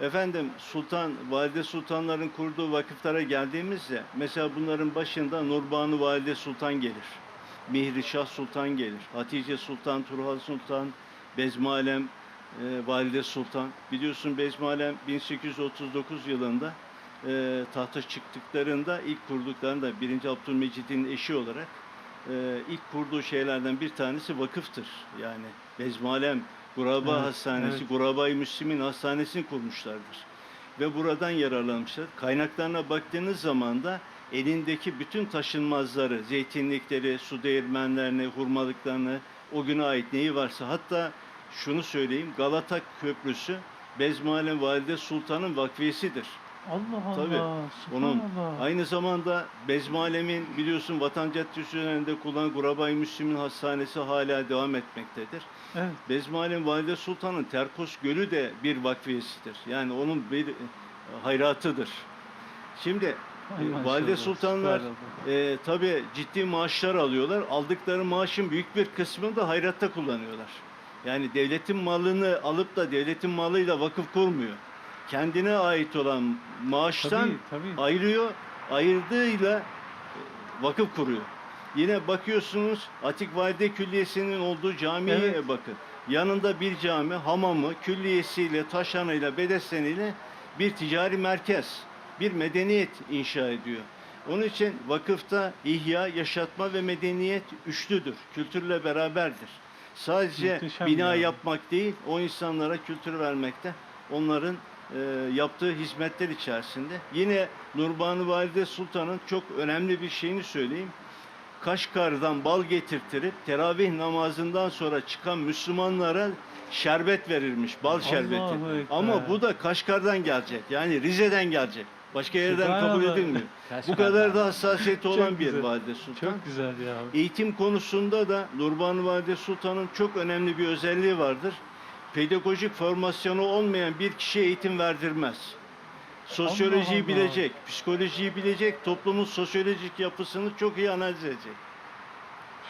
Efendim Sultan, Valide Sultanların kurduğu vakıflara geldiğimizde mesela bunların başında Nurbanu Valide Sultan gelir. Mihri Şah Sultan gelir. Hatice Sultan, Turhal Sultan, Bezmalem e, Valide Sultan. Biliyorsun Bezmalem 1839 yılında e, tahta çıktıklarında ilk kurduklarında 1. Abdülmecid'in eşi olarak e, ilk kurduğu şeylerden bir tanesi vakıftır. Yani Bezmalem Guraba Evet, Hastanesi, evet. Guraba-i Müslim'in hastanesini kurmuşlardır. Ve buradan yararlanmışlar. Kaynaklarına baktığınız zaman da elindeki bütün taşınmazları, zeytinlikleri, su değirmenlerini, hurmalıklarını, o güne ait neyi varsa hatta şunu söyleyeyim Galata Köprüsü Bezmalem Valide Sultan'ın vakfiyesidir. Allah Allah. Tabii, Onun Subhanallah. aynı zamanda Bezmalem'in biliyorsun Vatan Caddesi üzerinde kullanılan Gurabay Müslümin Hastanesi hala devam etmektedir. Evet. Bezmalem Valide Sultan'ın Terkos Gölü de bir vakfiyesidir. Yani onun bir e, hayratıdır. Şimdi Ay e, maşallah, Valide Sultanlar e, tabii ciddi maaşlar alıyorlar. Aldıkları maaşın büyük bir kısmını da hayratta kullanıyorlar. Yani devletin malını alıp da devletin malıyla vakıf kurmuyor. Kendine ait olan maaştan Tabii, tabii. ayırıyor, ayırdığıyla e, vakıf kuruyor. Yine bakıyorsunuz Atik Valide Külliyesi'nin olduğu camiye Evet. bakın. Yanında bir cami, hamamı, külliyesiyle, taşanıyla, bedesteniyle bir ticari merkez, bir medeniyet inşa ediyor. Onun için vakıfta ihya, yaşatma ve medeniyet üçlüdür. Kültürle beraberdir. Sadece Muhteşem bina ya. yapmak değil, o insanlara kültür vermekte. Onların e, yaptığı hizmetler içerisinde. Yine Nurbanu Valide Sultan'ın çok önemli bir şeyini söyleyeyim. Kaşgar'dan bal getirtirip teravih namazından sonra çıkan Müslümanlara şerbet verilmiş, bal şerbeti. Ekber. Ama bu da Kaşgar'dan gelecek. Yani Rize'den gelecek. Başka yerden kabul edilmiyor. Bu kadar da hassasiyeti olan bir güzel. valide sultan. Çok güzel ya. Eğitim konusunda da Nurbanu Valide Sultan'ın çok önemli bir özelliği vardır. Pedagojik formasyonu olmayan bir kişiye eğitim verdirmez. Sosyolojiyi Allah. bilecek, psikolojiyi bilecek, toplumun sosyolojik yapısını çok iyi analiz edecek.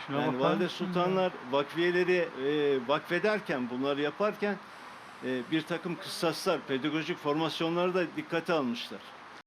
Şuna Yani bakar valide mısın ya? sultanlar vakfiyeleri e, vakfederken, bunları yaparken e, bir takım kıssaslar, pedagojik formasyonları da dikkate almışlar.